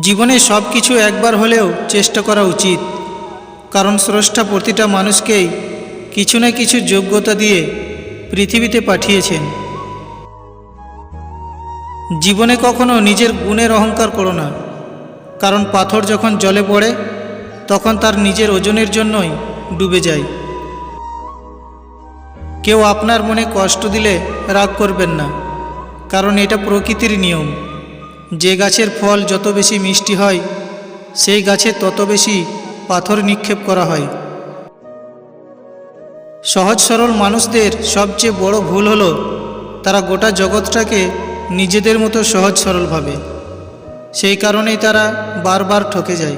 জীবনে সব কিছু একবার হলেও চেষ্টা করা উচিত। কারণ স্রষ্টা প্রতিটা মানুষকেই কিছু না কিছু যোগ্যতা দিয়ে পৃথিবীতে পাঠিয়েছেন। জীবনে কখনো নিজের গুণের অহংকার করো না। কারণ পাথর যখন জলে পড়ে, তখন তার নিজের ওজনের জন্যই ডুবে যায়। কেউ আপনার মনে কষ্ট দিলে রাগ করবেন না, কারণ এটা প্রকৃতির নিয়ম। যে গাছের ফল যত বেশি মিষ্টি হয়, সেই গাছে তত বেশি পাথর নিক্ষেপ করা হয়। সহজ সরল মানুষদের সবচেয়ে বড় ভুল হলো, তারা গোটা জগৎটাকে নিজেদের মতো সহজ সরল ভাবে। সেই কারণেই তারা বারবার ঠকে যায়।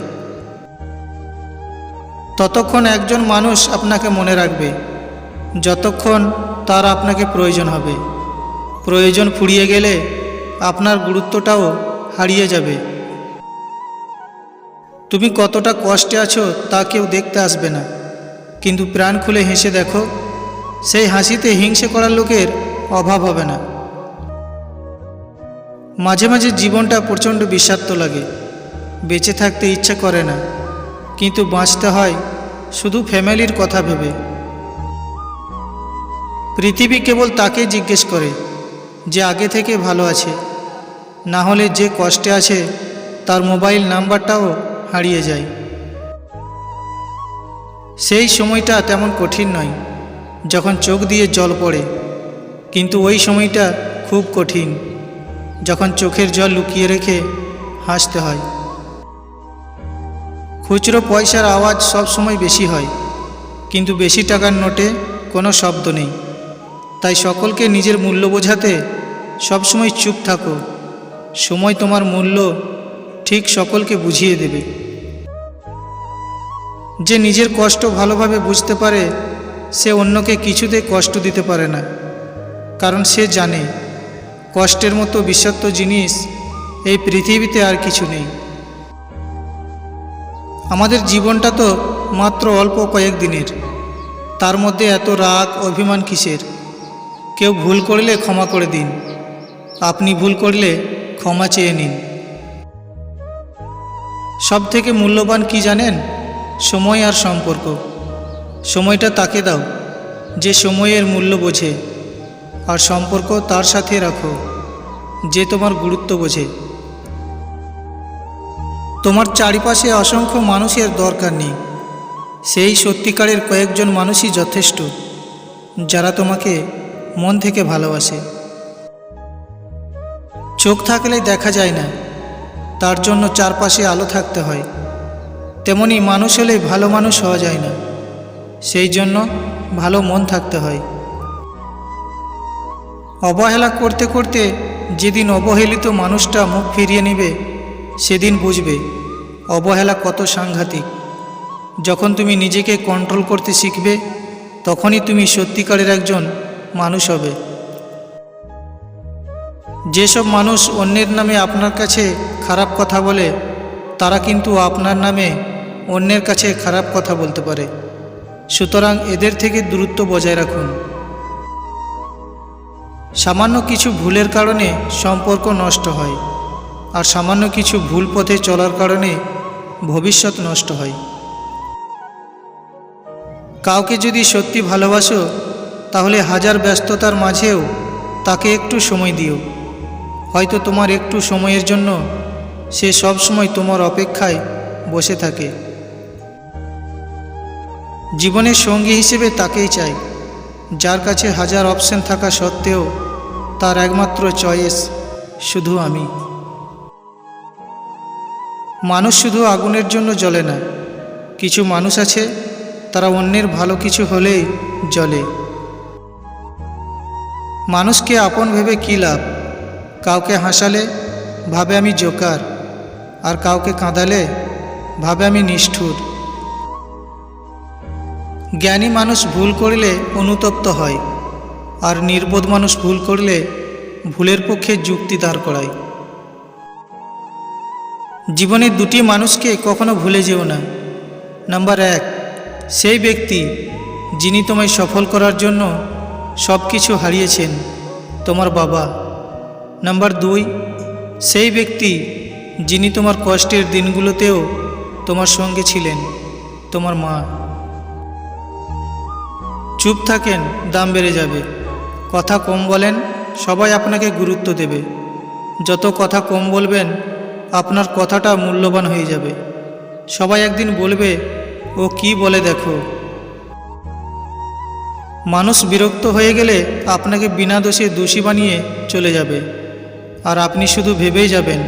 ততক্ষণ একজন মানুষ আপনাকে মনে রাখবে, যতক্ষণ তার আপনাকে প্রয়োজন হবে। প্রয়োজন ফুরিয়ে গেলে আপনার গুরুত্বটাও হারিয়ে যাবে। তুমি কতটা কষ্টে আছো তা কেউ দেখতে আসবে না। কিন্তু প্রাণ খুলে হেসে দেখো, সেই হাসিতে হিংসে করার লোকের অভাব হবে না। মাঝে মাঝে জীবনটা প্রচণ্ড বিষাক্ত লাগে। বেঁচে থাকতে ইচ্ছা করে না, কিন্তু বাঁচতে হয় শুধু ফ্যামিলির কথা ভেবে। পৃথিবী কেবল তাকে জিজ্ঞেস করে যে আগে থেকে ভালো আছে। না হলে যে কষ্টে আছে, তার মোবাইল নাম্বারটাও হারিয়ে যায়। সেই সময়টা তেমন কঠিন নয়, যখন চোখ দিয়ে জল পড়ে। কিন্তু ওই সময়টা খুব কঠিন, যখন চোখের জল লুকিয়ে রেখে হাসতে হয়। খুচরো পয়সার আওয়াজ সব সময় বেশি হয়, কিন্তু বেশি টাকার নোটে কোনো শব্দ নেই। তাই সকলকে নিজের মূল্য বোঝাতে সবসময় চুপ থাকো। সময় তোমার মূল্য ঠিক সকলকে বুঝিয়ে দেবে। যে নিজের কষ্ট ভালোভাবে বুঝতে পারে, সে অন্যকে কিছুতে কষ্ট দিতে পারে না। কারণ সে জানে, কষ্টের মতো বিষাক্ত জিনিস এই পৃথিবীতে আর কিছু নেই। আমাদের জীবনটা তো মাত্র অল্প কয়েক দিনের। তার মধ্যে এত রাগ, অভিমান কিসের? কেউ ভুল করলে ক্ষমা করে দিন। আপনি ভুল করলে ক্ষমা চেয়ে নিন। সব থেকে মূল্যবান কি জানেন? সময় আর সম্পর্ক। সময়টা তাকে দাও, যে সময়ের মূল্য বোঝে। আর সম্পর্ক তার সাথে রাখো, যে তোমার গুরুত্ব বোঝে। তোমার চারিপাশে অসংখ্য মানুষের দরকার নেই। সেই সত্যিকারের কয়েকজন মানুষই যথেষ্ট, যারা তোমাকে মন থেকে ভালোবাসে। চোখ থাকলে দেখা যায় না, তার জন্য চারপাশে আলো থাকতে হয়। তেমনি মানুষ হলে ভালো মানুষ হওয়া যায় না, সেই জন্য ভালো মন থাকতে হয়। অবহেলা করতে করতে যেদিন অবহেলিত মানুষটা মুখ ফিরিয়ে নেবে, সেদিন বুঝবে অবহেলা কত সাংঘাতিক। যখন তুমি নিজেকে কন্ট্রোল করতে শিখবে, তখনই তুমি সত্যিকারের একজন মানুষ হবে। যেসব মানুষ অন্যের নামে আপনার কাছে খারাপ কথা বলে, তারা কিন্তু আপনার নামে অন্যের কাছে খারাপ কথা বলতে পারে। সুতরাং এদের থেকে দূরত্ব বজায় রাখুন। সামান্য কিছু ভুলের কারণে সম্পর্ক নষ্ট হয়, আর সামান্য কিছু ভুল পথে চলার কারণে ভবিষ্যৎ নষ্ট হয়। কাউকে যদি সত্যি ভালোবাসো তাহলে হাজার ব্যস্ততার মাঝেও তাকে একটু সময় দিও। হয়তো তোমার একটু সময়ের জন্য সে সব সময় তোমার অপেক্ষায় বসে থাকে। জীবনের সঙ্গী হিসেবে তাকেই চাই, যার কাছে হাজার অপশন থাকা সত্ত্বেও তার একমাত্র চয়েস শুধু আমি। মানুষ শুধু আগুনের জন্য জ্বলে না, কিছু মানুষ আছে, তারা অন্যের ভালো কিছু হলেই জ্বলে। মানুষকে আপন ভেবে কী লাভ? কাউকে হাসালে ভাবে আমি জোকার, আর কাউকে কাঁদালে ভাবে আমি নিষ্ঠুর। জ্ঞানী মানুষ ভুল করলে অনুতপ্ত হয়, আর নির্বোধ মানুষ ভুল করলে ভুলের পক্ষে যুক্তি দাঁড় করায়। জীবনে দুটি মানুষকে কখনো ভুলে যেও না। নাম্বার এক, সেই ব্যক্তি যিনি তোমায় সফল করার জন্য সব কিছু হারিয়েছেন তোমার বাবা। নাম্বার দুই, সেই ব্যক্তি যিনি তোমার কষ্টের দিনগুলোতেও তোমার সঙ্গে ছিলেন, তোমার মা। চুপ থাকেন, দাম বেড়ে যাবে। কথা কম বলেন, সবাই আপনাকে গুরুত্ব দেবে। যত কথা কম বলবেন, আপনার কথাটা মূল্যবান হয়ে যাবে। সবাই একদিন বলবে, ও কি বলে দেখো? মানুষ বিরক্ত হয়ে গেলে আপনাকে বিনা দোষে দোষী বানিয়ে চলে যাবে। আর আপনি শুধু ভেবেই যাবেন,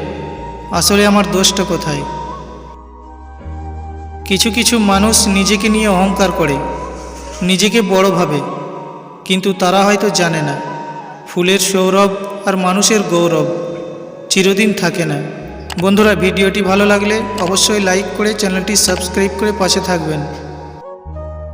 আসলে আমার দোষটা কোথায়? কিছু কিছু মানুষ নিজেকে নিয়ে অহংকার করে, নিজেকে বড় ভাবে, কিন্তু তারা হয়তো জানে না, ফুলের সৌরভ আর মানুষের গৌরব চিরদিন থাকে না। বন্ধুরা, ভিডিওটি ভালো লাগলে অবশ্যই লাইক করে চ্যানেলটি সাবস্ক্রাইব করে পাশে থাকবেন।